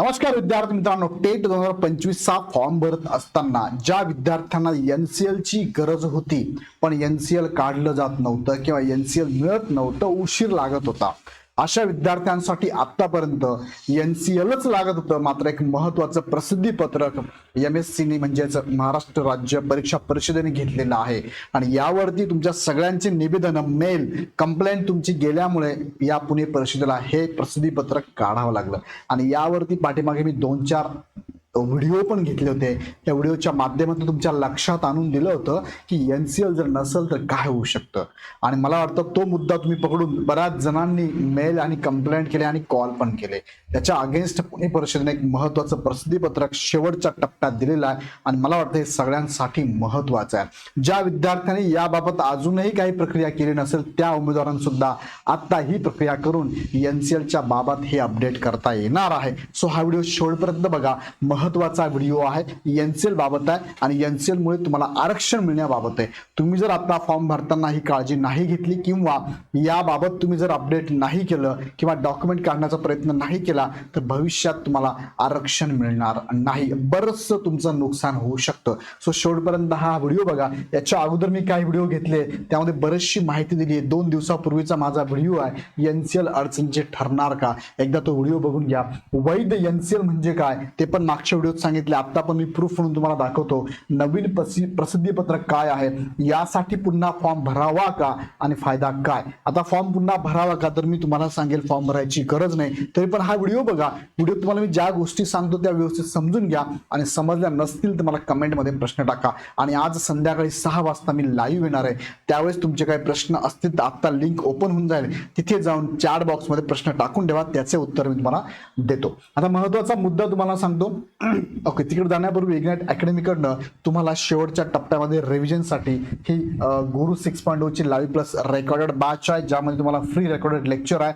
नमस्कार विद्यार्थी मित्रांनो टेट दोन हजार पंचवीसचा फॉर्म भरत असताना ज्या विद्यार्थ्यांना एनसीएल ची गरज होती पण एनसीएल काढलं जात नव्हतं किंवा एनसीएल मिळत नव्हतं उशीर लागत होता. अशा विद्यार्थ्यांसाठी आतापर्यंत एनसीएलच लागत होतं. मात्र एक महत्वाचं प्रसिद्धी पत्रक एम एस सीने म्हणजेच महाराष्ट्र राज्य परीक्षा परिषदेने घेतलेलं आहे. आणि यावरती तुमच्या सगळ्यांचे निवेदन मेल कंप्लेंट तुमची गेल्यामुळे या पुणे परिषदेला हे प्रसिद्धी पत्रक काढावं लागलं. आणि यावरती पाठीमागे मी दोन चार व्हिडिओ पण घेतले होते. त्या व्हिडिओच्या माध्यमातून तुमच्या लक्षात आणून दिलं होतं की एन सी एल जर नसेल तर काय होऊ शकतं. आणि मला वाटतं तो मुद्दा तुम्ही पकडून बऱ्याच जणांनी मेल आणि कंप्लेंट केले आणि कॉल पण केले. त्याच्या अगेन्स्ट पुणे परिषदेने एक महत्वाचं प्रसिद्धीपत्रक शेवटच्या टप्प्यात दिलेलं आहे. आणि मला वाटतं हे सगळ्यांसाठी महत्वाचं आहे. ज्या विद्यार्थ्यांनी याबाबत अजूनही काही प्रक्रिया केली नसेल त्या उमेदवारांसुद्धा आता ही प्रक्रिया करून एन सी एलच्या बाबत हे अपडेट करता येणार आहे. सो हा व्हिडिओ शेवटपर्यंत बघा. महत्त्वाचा व्हिडिओ आहे. एन सी बाबत आहे आणि एन सी मुळे तुम्हाला आरक्षण मिळण्याबाबत आहे. तुम्ही जर आता फॉर्म भरताना ही काळजी नाही घेतली किंवा याबाबत तुम्ही जर अपडेट नाही केलं किंवा डॉक्युमेंट काढण्याचा प्रयत्न नाही केला तर भविष्यात तुम्हाला आरक्षण मिळणार नाही. बरंचसं तुमचं नुकसान होऊ शकतं. सो शेवटपर्यंत हा व्हिडिओ बघा. याच्या अगोदर मी काही व्हिडिओ घेतले. त्यामध्ये बरीचशी माहिती दिली आहे. दोन दिवसापूर्वीचा माझा व्हिडिओ आहे. एन सी एल अडचणीचे ठरणार का? एकदा तो व्हिडिओ बघून घ्या. वैध एन सी एल म्हणजे काय? ते पण मागच्या व्हिडिओत सांगितले. आता पण मी प्रूफ म्हणून तुम्हाला दाखवतो. नवीन प्रसि- प्रसिद्धी पत्रक काय आहे? यासाठी पुन्हा फॉर्म भरावा का? आणि फायदा काय? आता फॉर्म पुन्हा भरावा का? तर मी तुम्हाला सांगेल फॉर्म भरायची गरज नाही. तरी पण हा व्हिडिओ बघा. व्हिडिओ तुम्हाला मी ज्या गोष्टी सांगतो त्या व्यवस्थित समजून घ्या. आणि समजल्या नसतील तर मला कमेंटमध्ये प्रश्न टाका. आणि आज संध्याकाळी सहा वाजता मी लाईव्ह येणार आहे. त्यावेळेस तुमचे काही प्रश्न असतील तर आत्ता लिंक ओपन होऊन जाईल. तिथे जाऊन चॅट बॉक्समध्ये प्रश्न टाकून ठेवा. त्याचे उत्तर मी तुम्हाला देतो. आता महत्त्वाचा मुद्दा तुम्हाला सांगतो. ओके तिकडे जाण्यापूर्वी इग्नाइट अकॅडमीकडनं तुम्हाला शेवटच्या टप्प्यामध्ये रिव्हिजनसाठी ही गुरु सिक्स पॉईंट oh ची लाईव्ह प्लस रेकॉर्डेड बॅच आहे ज्यामध्ये तुम्हाला फ्री रेकॉर्डेड लेक्चर आहे.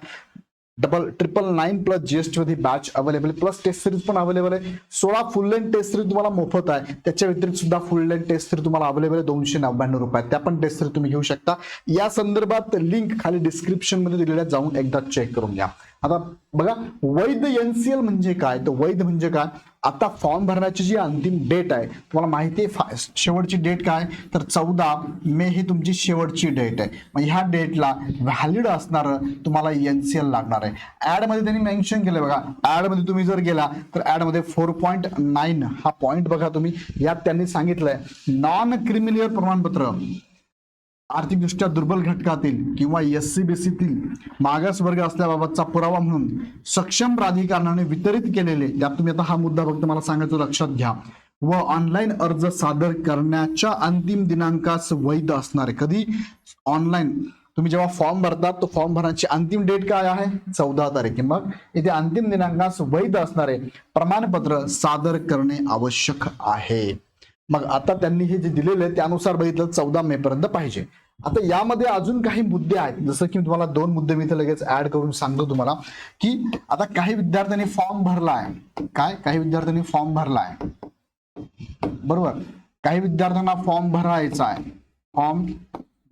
Double triple nine plus GST मध्ये batch available plus test series पण अवेलेबल आहे. सोळा फुल लेंथ टेस्ट सिरीज तुम्हाला मोफत आहे. त्याच्या व्यतिरिक्त सुद्धा फुल लेंथ टेस्ट सिरीज तुम्हाला अवेलेबल आहे. दोनशे नव्याण्णव रुपये त्या पण टेस्ट सिरीज तुम्ही घेऊ शकता. या संदर्भात लिंक खाली डिस्क्रिप्शनमध्ये दिलेल्या जाऊन एकदा चेक करून घ्या. आता बघा वैध एनसीएल म्हणजे काय? तर वैध म्हणजे काय? आता फॉर्म भरण्याची जी अंतिम डेट आहे तुम्हाला माहिती आहे शेवटची डेट काय? तर चौदा मे ही तुमची शेवटची डेट आहे. मग ह्या डेटला व्हॅलिड असणार तुम्हाला एन सी एल लागणार आहे. ऍडमध्ये त्यांनी मेन्शन केलं बघा. ऍडमध्ये तुम्ही जर गेला तर ऍडमध्ये फोर पॉईंट नाईन हा पॉईंट बघा तुम्ही. यात त्यांनी सांगितलंय नॉन क्रिमिलियर प्रमाणपत्र. आर्थिकदृष्ट्या दुर्बल घटकातील किंवा एस सी बी सीतील मागास वर्ग असल्याबाबतचा पुरावा म्हणून सक्षम प्राधिकरणाने वितरित केलेले त्यात तुम्ही आता हा मुद्दा फक्त मला सांगायचं लक्षात घ्या. व ऑनलाईन अर्ज सादर करण्याच्या अंतिम दिनांकास वैध असणारे कधी? ऑनलाईन तुम्ही जेव्हा फॉर्म भरतात तो फॉर्म भरण्याची अंतिम डेट काय आहे? चौदा तारीख. मग इथे अंतिम दिनांकास वैध असणारे प्रमाणपत्र सादर करणे आवश्यक आहे. मग आता त्यांनी हे जे दिलेले त्यानुसार बघितलं चौदा मे पर्यंत पाहिजे. आता यामध्ये अजून काही मुद्दे आहेत. जसं की तुम्हाला दोन मुद्दे मी इथे लगेच ऍड करून सांगतो तुम्हाला की आता काही विद्यार्थ्यांनी फॉर्म भरला आहे काय? काही विद्यार्थ्यांनी फॉर्म भरला आहे बरोबर? काही विद्यार्थ्यांना फॉर्म भरायचा आहे. फॉर्म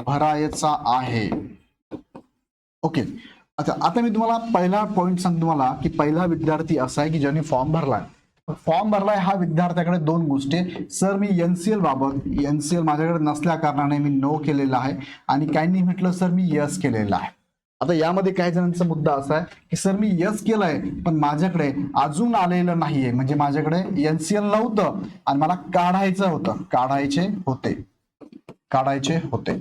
भरायचा आहे. ओके. अच्छा आता मी तुम्हाला पहिला पॉइंट सांगतो तुम्हाला की पहिला विद्यार्थी असा आहे की ज्यांनी फॉर्म भरलाय. फॉर्म भरलाय हा विद्यार्थ्याकडे दोन गोष्टी. आहे. सर मी एनसीएल बाबत एनसीएल माझ्याकडे नसल्या कारणाने मी नो केलेला आहे आणि काहींनी म्हटलं सर मी यस केलेला आहे. आता यामध्ये काही जणांचा मुद्दा असा आहे की सर मी यस केलंय पण माझ्याकडे अजून आलेलं नाहीये. म्हणजे माझ्याकडे एनसीएल नव्हतं आणि मला काढायचं होतं. काढायचे होते. काढायचे होते.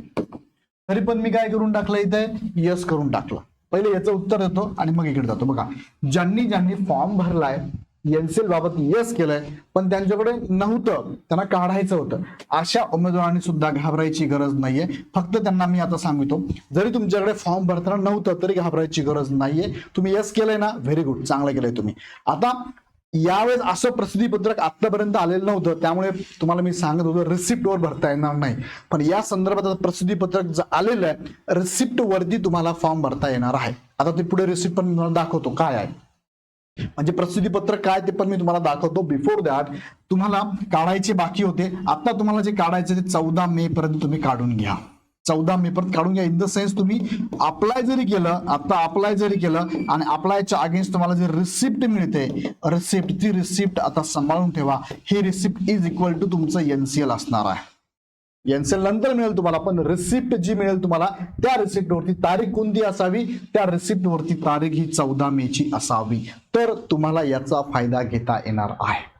तरी पण मी काय करून टाकलं इथे? यस करून टाकलं. पहिले याचं उत्तर देतो आणि मग इकडे जातो. बघा ज्यांनी ज्यांनी फॉर्म भरलाय एनसीएल बाबत यस केलंय पण त्यांच्याकडे नव्हतं. त्यांना काढायचं होतं. अशा उमेदवारांनी सुद्धा घाबरायची गरज नाहीये. फक्त त्यांना मी आता सांगितो जरी तुमच्याकडे फॉर्म भरताना नव्हतं तरी घाबरायची गरज नाहीये. तुम्ही यस केलंय ना व्हेरी गुड चांगलं केलंय तुम्ही. आता यावेळेस असं प्रसिद्धी पत्रक आतापर्यंत आलेलं नव्हतं त्यामुळे तुम्हाला मी सांगत होतो रिसिप्टवर भरता येणार नाही. पण या संदर्भात प्रसिद्धीपत्रक प्रसिद्धी पत्रक आलेलं आहे रिसिप्ट वरती तुम्हाला फॉर्म भरता येणार आहे. आता ते पुढे रिसिप्ट पण दाखवतो काय आहे. म्हणजे प्रसिद्धी पत्र काय ते पण मी तुम्हाला दाखवतो. बिफोर दॅट तुम्हाला काढायचे बाकी होते. आता तुम्हाला जे काढायचे ते चौदा मे पर्यंत तुम्ही काढून घ्या. चौदा मे पर्यंत काढून घ्या. इन द सेन्स तुम्ही अप्लाय जरी केलं आता अप्लाय जरी केलं आणि अप्लायच्या अगेन्स्ट तुम्हाला जे रिसिप्ट मिळते रिसिप्ट ती रिसिप्ट आता सांभाळून ठेवा. ही रिसिप्ट इज इक्वल टू तुमचं एनसीएल असणार आहे. एनसीएल नंतर मिळेल तुम्हाला पण रिसिप्ट जी मिळेल तुम्हाला त्या रिसिप्टवरती तारीख कोणती असावी? त्या रिसिप्टवरती तारीख ही चौदा मे ची असावी. तर तुम्हाला याचा फायदा घेता येणार आहे.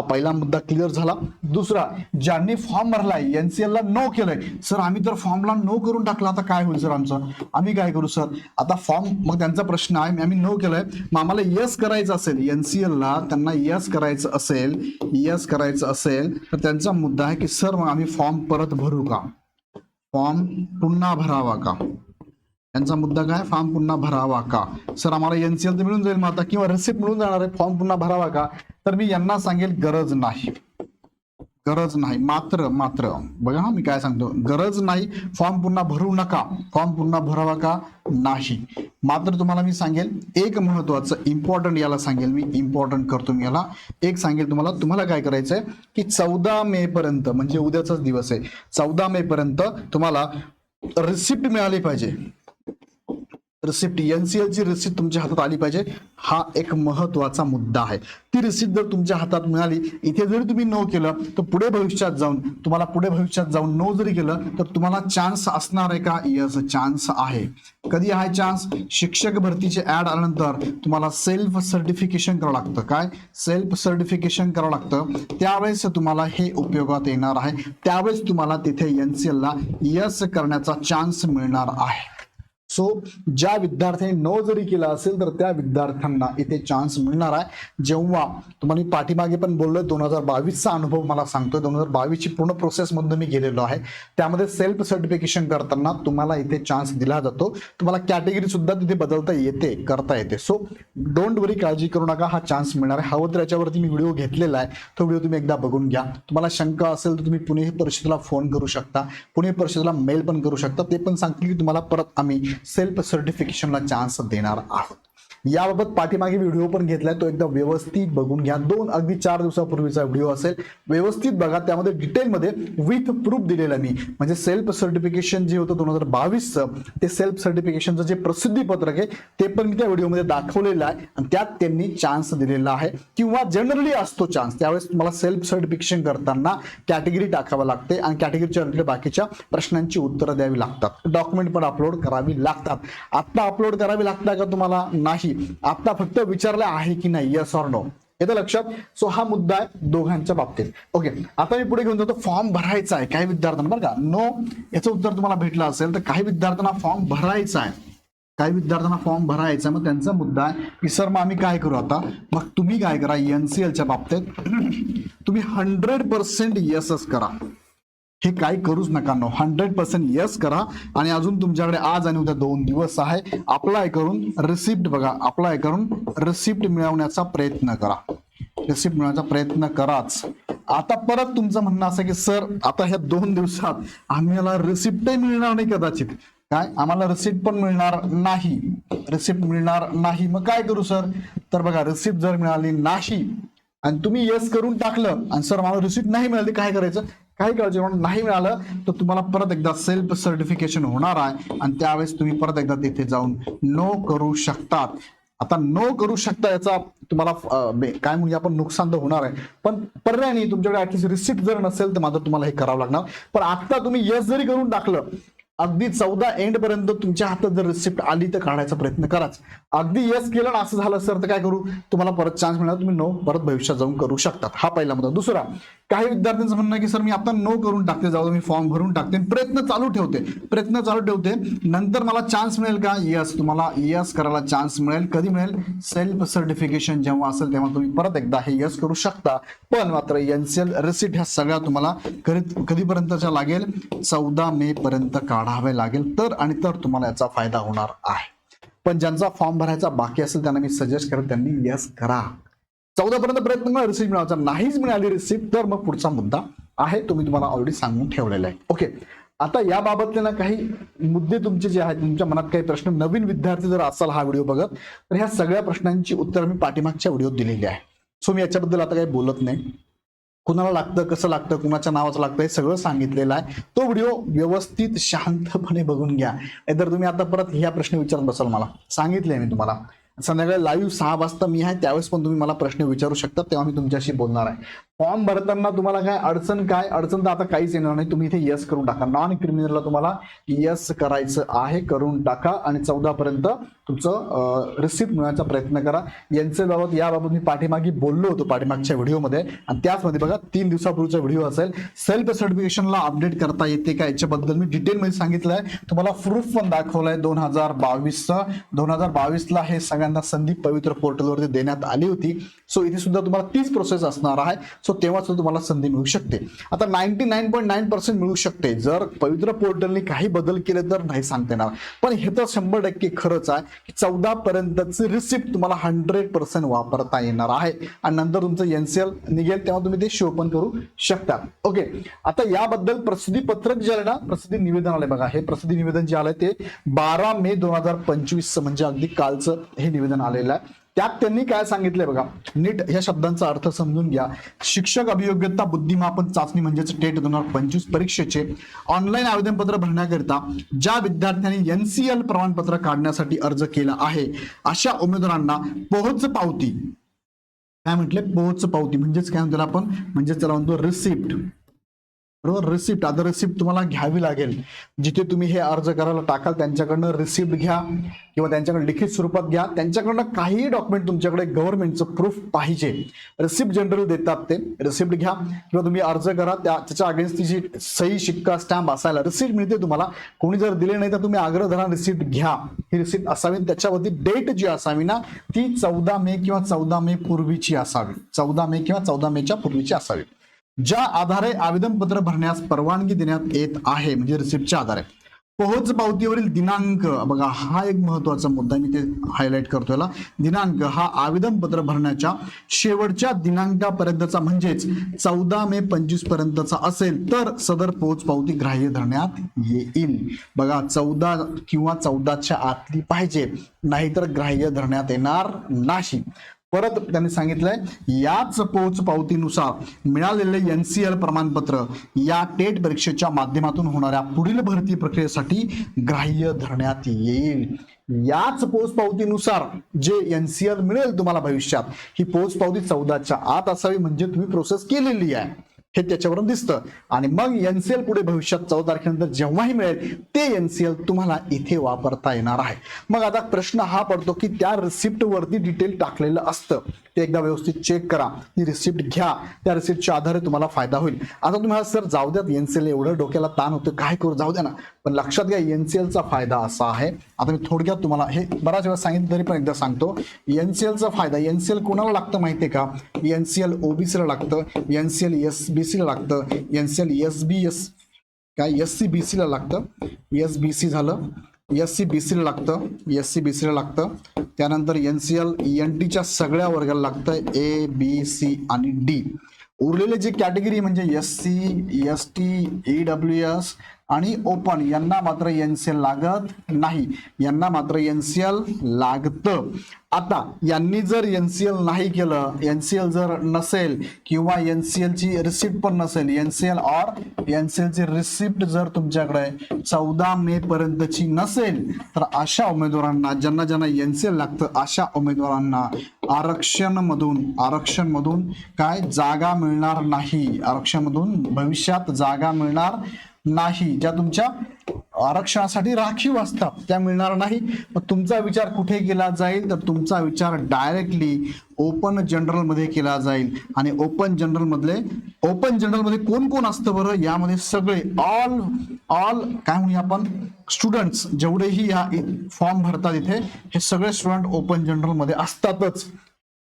हा पहिला मुद्दा क्लिअर झाला. दुसरा ज्यांनी फॉर्म भरलाय एनसीएल ला नो केलंय. सर आम्ही तर फॉर्मला नो करून टाकला. आता काय होईल सर आमचं? आम्ही काय करू सर आता फॉर्म मग त्यांचा प्रश्न आहे आम्ही नो केलंय. मग आम्हाला यस करायचं असेल एनसीएल ला त्यांना यस करायचं असेल यस करायचं असेल तर त्यांचा मुद्दा आहे की सर मग आम्ही फॉर्म परत भरू का? फॉर्म पुन्हा भरावा का? त्यांचा मुद्दा काय? फॉर्म पुन्हा भरावा का? सर आम्हाला एनसीएल तर मिळून जाईल मग आता किंवा रिसिप्ट मिळून जाणार आहे. फॉर्म पुन्हा भरावा का? तर मी यांना सांगेल गरज नाही. गरज नाही. मात्र मात्र. बघा हा मी काय सांगतो. गरज नाही फॉर्म पुन्हा भरू नका. फॉर्म पुन्हा भरावा का? नाही. मात्र तुम्हाला मी सांगेल एक महत्वाचं इम्पॉर्टंट याला सांगेल मी. इम्पॉर्टंट करतो मी याला. एक सांगेल तुम्हाला तुम्हाला काय करायचंय? की चौदा मे पर्यंत म्हणजे उद्याचाच दिवस आहे. चौदा मे पर्यंत तुम्हाला रिसिप्ट मिळाली पाहिजे. रिसिप्ट एनसीएल ची रिसिप्ट तुमच्या हातात आली पाहिजे. हा एक महत्त्वाचा मुद्दा आहे. ती रिसिप्ट जर तुमच्या हातात मिळाली इथे जरी तुम्ही नो केलं तर पुढे भविष्यात जाऊन तुम्हाला पुढे भविष्यात जाऊन नो जरी केलं तर तुम्हाला चान्स असणार आहे का? यस चान्स आहे. कधी आहे चान्स शिक्षक भरतीचे ऍड आल्यानंतर तुम्हाला सेल्फ सर्टिफिकेशन करावं लागतं. काय? सेल्फ सर्टिफिकेशन करावं लागतं. त्यावेळेस तुम्हाला हे उपयोगात येणार आहे. त्यावेळेस तुम्हाला तिथे एनसीएल ला यस करण्याचा चान्स मिळणार आहे. सो ज्या विद्यार्थ्यांनी नो जरी केला असेल तर त्या विद्यार्थ्यांना इथे चान्स मिळणार आहे. जेव्हा तुम्हाला मी पाठीमागे पण बोललोय दोन हजार बावीसचा अनुभव मला सांगतोय. दोन हजार बावीसची पूर्ण प्रोसेस मधून मी गेलेलो आहे. त्यामध्ये सेल्फ सर्टिफिकेशन करताना तुम्हाला इथे चान्स दिला जातो. तुम्हाला कॅटेगरी सुद्धा तिथे बदलता येते करता येते. सो डोंट वरी काळजी करू नका. हा चान्स मिळणार आहे. हवं तर याच्यावरती मी व्हिडिओ घेतलेला आहे. तो व्हिडिओ तुम्ही एकदा बघून घ्या. तुम्हाला शंका असेल तर तुम्ही पुणे परिषदेला फोन करू शकता. पुणे परिषदेला मेल पण करू शकता. ते पण सांगतील की तुम्हाला परत आम्ही सेल्फ सर्टिफिकेशनला चान्स देणार आहोत. याबाबत पाठीमागे व्हिडिओ पण घेतलाय. तो एकदा व्यवस्थित बघून घ्या. दोन अगदी चार दिवसापूर्वीचा व्हिडिओ असेल. व्यवस्थित बघा. त्यामध्ये डिटेलमध्ये विथ प्रूफ दिलेला मी. म्हणजे सेल्फ सर्टिफिकेशन जे होतं दोन हजार बावीसचं ते सेल्फ सर्टिफिकेशनचं जे प्रसिद्धी पत्रक आहे ते पण मी त्या व्हिडिओमध्ये दाखवलेलं आहे. आणि त्यात त्यांनी चान्स दिलेला आहे. किंवा जनरली असतो चान्स त्यावेळेस तुम्हाला सेल्फ सर्टिफिकेशन करताना कॅटेगरी टाकावं लागते आणि कॅटेगरीच्या रिलेटेड बाकीच्या प्रश्नांची उत्तरं द्यावी लागतात. डॉक्युमेंट पण अपलोड करावी लागतात. आता अपलोड करावी लागतात का तुम्हाला? नाही. आता फक्त विचारलं आहे की नाही यस ऑर नो येतं लक्षात. सो हा मुद्दा आहे दोघांच्या बाबतीत. ओके आता मी पुढे घेऊन जातो. फॉर्म भरायचा आहे. काही विद्यार्थ्यांना बरं का? नो याचं उत्तर तुम्हाला भेटलं असेल तर काही विद्यार्थ्यांना फॉर्म भरायचा आहे. काही विद्यार्थ्यांना फॉर्म भरायचा मग त्यांचा मुद्दा आहे की सर मग आम्ही काय करू आता? मग तुम्ही काय करा? एनसीएलच्या बाबतीत तुम्ही हंड्रेड पर्सेंट येसच करा. हे काही करूच नका. नो हंड्रेड पर्सेंट यस करा. आणि अजून तुमच्याकडे आज आणि उद्या दोन दिवस आहे. अप्लाय करून रिसिप्ट बघा. अप्लाय करून रिसिप्ट मिळवण्याचा प्रयत्न करा. रिसिप्ट मिळवण्याचा प्रयत्न कराच. आता परत तुमचं म्हणणं असं की सर आता ह्या दोन दिवसात आम्हाला रिसिप्टही मिळणार नाही कदाचित. काय? आम्हाला रिसिप्ट पण मिळणार नाही. रिसिप्ट मिळणार नाही. मग काय करू सर? तर बघा रिसिप्ट जर मिळाली नाही आणि तुम्ही येस करून टाकलं आणि सर मला रिसिप्ट नाही मिळाली काय करायचं? काही काळजी म्हणून नाही मिळालं तर तुम्हाला परत एकदा सेल्फ सर्टिफिकेशन होणार आहे. आणि त्यावेळेस तुम्ही परत एकदा तिथे जाऊन नो करू शकतात. आता नो करू शकता याचा तुम्हाला काय म्हणजे आपण नुकसान तर होणार आहे. पण पर्याय नाही. तुमच्याकडे ऍटलीस्ट रिसिप्ट जर नसेल तर मात्र तुम्हाला हे करावं लागणार. पण आता तुम्ही येस जरी करून टाकलं अगदी चौदा एंड पर्यंत तुमच्या हातात जर रिसिप्ट आली तर काढायचा प्रयत्न कराच. अगदी येस केलं ना असं झालं सर तर काय करू? तुम्हाला परत चान्स मिळाला तुम्ही नो परत भविष्यात जाऊन करू शकतात. हा पहिला मुद्दा. दुसरा काही विद्यार्थ्यांचं म्हणणं की सर मी आता नो करून टाकते जाऊ मी फॉर्म भरून टाकते प्रयत्न चालू ठेवते प्रयत्न चालू ठेवते. नंतर मला चान्स मिळेल का? यस तुम्हाला यस करायला चान्स मिळेल. कधी मिळेल? सेल्फ सर्टिफिकेशन जेव्हा असेल तेव्हा तुम्ही परत एकदा हे यस करू शकता. पण मात्र एनसीएल रिसिप्ट ह्या सगळ्या तुम्हाला कधी कधीपर्यंतच्या लागेल? चौदा मे पर्यंत काढा. काढावे लागेल तर आणि तर तुम्हाला याचा फायदा होणार आहे. पण ज्यांचा फॉर्म भरायचा बाकी असेल त्यांना मी सजेस्ट करेन त्यांनी यस करा. चौदा पर्यंत प्रयत्न करा रिसिप्ट मिळवायचा नाहीच मिळाली रिसिप्ट तर मग पुढचा मुद्दा आहे तो मी तुम्हाला ऑलरेडी सांगून ठेवलेला आहे. ओके आता याबाबतले ना काही मुद्दे तुमचे जे आहेत तुमच्या मनात काही प्रश्न नवीन विद्यार्थी जर असाल हा व्हिडिओ बघत तर ह्या सगळ्या प्रश्नांची उत्तर मी पाठीमागच्या व्हिडिओत दिलेली आहे. सो मी याच्याबद्दल आता काही बोलत नाही. कुणाला लागतं कसं लागतं कुणाच्या नावाचं लागतं हे सगळं सांगितलेलं आहे. तो व्हिडिओ व्यवस्थित शांतपणे बघून घ्या. नाहीतर तुम्ही आता परत ह्या प्रश्न विचारत बसाल मला. सांगितले मी तुम्हाला. संध्याकाळी लाईव्ह सहा वाजता मी आहे त्यावेळेस पण तुम्ही मला प्रश्न विचारू शकता तेव्हा मी तुमच्याशी बोलणार आहे. फॉर्म भरताना तुम्हाला काय अडचण काय? अडचण तर आता काहीच येणार नाही. तुम्ही इथे यस करून टाका. नॉन क्रिमिनलला तुम्हाला यस करायचं आहे करून टाका आणि चौदा पर्यंत तुमचं रिसिप्ट मिळण्याचा प्रयत्न करा. यांचे बाबत याबाबत मी पाठीमागे बोललो होतो पाठीमागच्या व्हिडिओमध्ये. आणि त्याचमध्ये बघा तीन दिवसापूर्वीचा व्हिडिओ असेल. सेल्फ सर्टिफिकेशनला अपडेट करता येते का याच्याबद्दल मी डिटेलमध्ये सांगितलं आहे तुम्हाला प्रूफ पण दाखवलंय दोन हजार बावीसचं. दोन हजार बावीसला हे सगळ्यांना संदीप पवित्र पोर्टलवरती देण्यात आली होती. सो इथे सुद्धा तुम्हाला तीच प्रोसेस असणार आहे. सो तेव्हाच तुम्हाला संधी मिळू शकते. आता ninety nine point nine percent मिळू शकते. जर पवित्र पोर्टलने काही बदल केले तर नाही सांगता येणार. पण हे तर शंभर टक्के खरंच आहे की चौदा पर्यंतचे रिसिप्ट तुम्हाला हंड्रेड पर्सेंट वापरता येणार आहे. आणि नंतर तुमचं एनसीएल निघेल तेव्हा तुम्ही ते शो पण करू शकता. ओके आता याबद्दल प्रसिद्धी पत्रक जे आलं ना प्रसिद्धी निवेदन आलंय बघा. हे प्रसिद्धी निवेदन जे आलंय ते बारा मे दोन हजार पंचवीस म्हणजे अगदी कालचं हे निवेदन आलेलं आहे. त्यात त्यांनी काय सांगितलंय बघा नीट या शब्दांचा अर्थ समजून घ्या. शिक्षक अभियोग्यता बुद्धिमापन चाचणी म्हणजेच टेट दोन हजार पंचवीस परीक्षेचे ऑनलाईन आवेदनपत्र भरण्याकरिता ज्या विद्यार्थ्यांनी एनसीएल प्रमाणपत्र काढण्यासाठी अर्ज केला आहे अशा उमेदवारांना पोहोच पावती. काय म्हटले? पोहोच पावती. म्हणजेच काय म्हणतो आपण? म्हणजेच त्याला म्हणतो रिसिप्ट बरोबर? रिसिप्ट आता रिसिप्ट तुम्हाला घ्यावी लागेल. जिथे तुम्ही हे अर्ज करायला टाकाल त्यांच्याकडनं रिसिप्ट घ्या किंवा त्यांच्याकडे लिखित स्वरूपात घ्या. त्यांच्याकडनं काहीही डॉक्युमेंट तुमच्याकडे गव्हर्नमेंटचं प्रूफ पाहिजे. रिसिप्ट जनरल देतात ते. रिसिप्ट घ्या. किंवा तुम्ही अर्ज करा. त्या त्याच्या अगेन्स्ट तिची सही शिक्का स्टॅम्प असायला रिसिप्ट मिळते तुम्हाला. कोणी जर दिले नाही तर तुम्ही आग्रह धरा रिसिप्ट घ्या. ही रिसिप्ट असावी त्याच्यावरती डेट जी असावी ना ती चौदा मे किंवा चौदा मे पूर्वीची असावी. चौदा मे किंवा चौदा मेच्या पूर्वीची असावी. ज्या आधारे आवेदनपत्र भरण्यास परवानगी देण्यात येत आहे म्हणजे रिसिप्टच्या आधारे. पोहोच पावतीवरील दिनांक बघा हा एक महत्त्वाचा मुद्दा मी ते हायलाईट करतो याला. दिनांक हा आवेदनपत्र भरण्याच्या शेवटच्या दिनांकापर्यंतचा म्हणजेच चौदा मे पंचवीस पर्यंतचा असेल तर सदर पोहोच पावती ग्राह्य धरण्यात येईल. बघा चौदा किंवा चौदाच्या आतली पाहिजे नाहीतर ग्राह्य धरण्यात येणार नाही. परत त्यांनी सांगितलंय याच पोच पावतीनुसार मिळालेले एनसीएल प्रमाणपत्र या टेट परीक्षेच्या माध्यमातून होणाऱ्या पुढील भरती प्रक्रियेसाठी ग्राह्य धरण्यात येईल. याच पोच पावतीनुसार जे एनसीएल मिळेल तुम्हाला भविष्यात ही पोच पावती चौदाच्या आत असावी म्हणजे तुम्ही प्रोसेस केलेली आहे. हे त्याच्यावरून दिसतं. आणि मग एनसीएल पुढे भविष्यात चौदा तारखेनंतर जेव्हाही मिळेल ते एनसीएल तुम्हाला इथे वापरता येणार आहे. मग आता प्रश्न हा पडतो की त्या रिसिप्ट वरती डिटेल टाकलेलं असतं. ते एकदा व्यवस्थित चेक करा. ती रिसिप्ट घ्या. त्या रिसिप्टच्या आधारे तुम्हाला फायदा होईल. आता तुम्हाला सर जाऊ द्यात एनसीएल एवढं डोक्याला ताण होतं काय करू? जाऊ द्या ना. पण लक्षात घ्या एनसीएलचा फायदा असा आहे. आता मी थोडक्यात तुम्हाला हे बराच वेळा सांगितलं तरी पण एकदा सांगतो. एनसीएलचा फायदा एनसीएल कोणाला लागतं माहितीये का? एनसीएल ओबीसीला लागतं. एनसीएल एस बी सीला लागतं. एनसीएल एस बी एस काय एस सी बी सीला लागतं? एस बी सी झालं. एस सी बी सीला लागतं. एस सी बी सीला लागतं. त्यानंतर एन सी एल एन टीच्या सगळ्या वर्गाला लागतं ए बी सी आणि डी उरलेले जे कॅटेगरी म्हणजे S C S T E W S आणि ओपन यांना मात्र एनसीएल लागत नाही. यांना मात्र एनसीएल लागतं. आता यांनी जर एनसीएल नाही केलं एनसीएल जर नसेल किंवा एनसीएल ची रिसिप्ट पण नसेल एनसीएल ऑर एनसीएल ची रिसिप्ट जर तुमच्याकडे चौदा मे पर्यंतची नसेल तर अशा उमेदवारांना ज्यांना ज्यांना एनसीएल लागतं अशा उमेदवारांना आरक्षण मधून आरक्षण मधून काय जागा मिळणार नाही. आरक्षण मधून भविष्यात जागा मिळणार नाही ज्या तुमच्या आरक्षणासाठी राखीव असतात त्या मिळणार नाही. मग तुमचा विचार कुठे केला जाईल? तर तुमचा विचार डायरेक्टली ओपन जनरलमध्ये केला जाईल. आणि ओपन जनरलमधले ओपन जनरलमध्ये कोण कोण असतं बरं? यामध्ये सगळे ऑल ऑल काय म्हणूया आपण? स्टुडंट्स जेवढेही या फॉर्म भरतात इथे हे सगळे स्टुडंट ओपन जनरलमध्ये असतातच.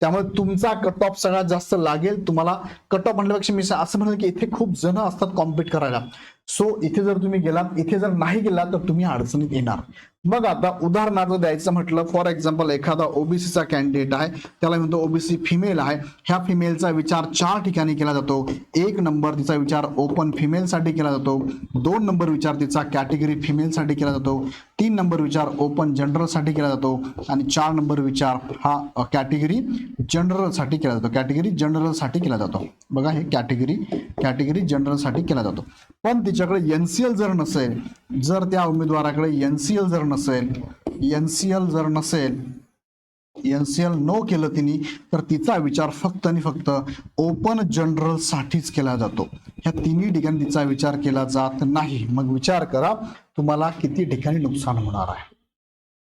त्यामुळे तुमचा कट ऑफ सगळ्यात जास्त लागेल. तुम्हाला कट ऑफ म्हणल्यापेक्षा मी असं म्हणेल की इथे खूप जण असतात कॉम्पिट करायला. सो इथे जर तुम्ही गेलात इथे जर नाही गेलात तर तुम्ही अडचणीत येणार. मग आता उदाहरणार्थ द्यायचं म्हटलं फॉर एक्झाम्पल एखादा ओबीसीचा कॅन्डिडेट आहे त्याला म्हणतो ओबीसी फिमेल आहे. ह्या फिमेलचा विचार चार ठिकाणी केला जातो. एक नंबर तिचा विचार ओपन फिमेलसाठी केला जातो. दोन नंबर विचार तिचा कॅटेगरी फिमेलसाठी केला जातो. तीन नंबर विचार ओपन जनरलसाठी केला जातो. आणि चार नंबर विचार हा कॅटेगरी जनरलसाठी केला जातो. कॅटेगरी जनरलसाठी केला जातो. बघा हे कॅटेगरी कॅटेगरी जनरलसाठी केला जातो. पण तिच्याकडे एन सी एल जर नसेल जर त्या उमेदवाराकडे एन सी एल जर नसेल एनसीएल जर नसेल एनसीएल नो केलं तिने तर तिचा विचार फक्त आणि फक्त ओपन जनरल साठीच केला जातो. ह्या तिन्ही ठिकाणी तिचा विचार केला जात नाही. मग विचार करा तुम्हाला किती ठिकाणी नुकसान होणार आहे.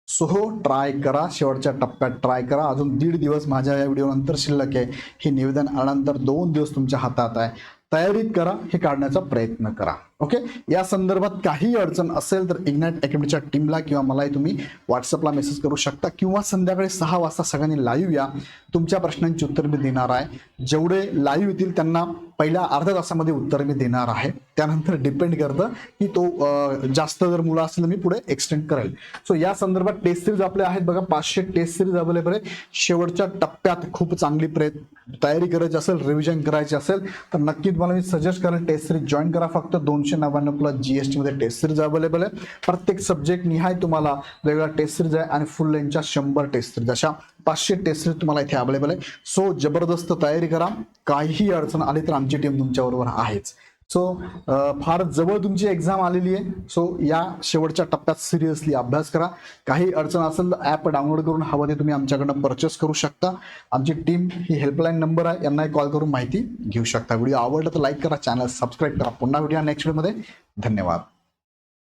सो ट्राय करा. शेवटच्या टप्प्यात ट्राय करा. अजून दीड दिवस माझ्या या व्हिडिओ नंतर शिल्लक आहे. हे निवेदन आल्यानंतर दोन दिवस तुमच्या हातात आहे. तयारीत करा. हे काढण्याचा प्रयत्न करा. ओके? या संदर्भात काही अडचण असेल तर इग्नाइट अकॅडमीच्या टीमला किंवा मलाही तुम्ही व्हॉट्सअपला मेसेज करू शकता किंवा संध्याकाळी सहा वाजता सगळ्यांनी लाईव्ह या. तुमच्या प्रश्नांची उत्तर मी देणार आहे. जेवढे लाईव्ह येतील त्यांना पहिल्या अर्ध्या तासामध्ये उत्तर मी देणार आहे. त्यानंतर डिपेंड करतं की तो जास्त जर मुलं असेल तर मी पुढे एक्सटेंड करेल. सो या संदर्भात टेस्ट सिरीज आपले आहेत बघा. पाचशे टेस्ट सिरीज अवेलेबल आहे शेवटच्या टप्प्यात खूप चांगली प्रयत्न तयारी करायची असेल रिव्हिजन करायची असेल तर नक्की तुम्हाला मी सजेस्ट करेन टेस्ट सिरीज जॉईन करा फक्त दोनशे नव्याण्णव प्लस जीएसटी मध्ये टेस्ट सिरीज अवेलेबल आहे. प्रत्येक सब्जेक्ट निहाय तुम्हाला वेगळा टेस्ट सिरीज आहे आणि फुल लेनच्या शंभर टेस्ट सिरीज अशा पाचशे टेस्ट सिरीज तुम्हाला इथे अवेलेबल आहे. सो जबरदस्त तयारी करा. काहीही अडचण आली तर आमची टीम तुमच्याबरोबर आहेच. सो uh, फार जवळ तुमची एक्झाम आलेली आहे. सो या शेवटच्या टप्प्यात सिरियसली अभ्यास करा. काही अडचण असेल तर ॲप डाउनलोड करून हवं ते तुम्ही आमच्याकडनं परचेस करू शकता. आमची टीम ही हेल्पलाईन नंबर आहे. यांनाही कॉल करून माहिती घेऊ शकता. व्हिडिओ आवडला तर लाईक करा. चॅनल सबस्क्राईब करा. पुन्हा व्हिडिओ नेक्स्ट व्हिडिओमध्ये धन्यवाद.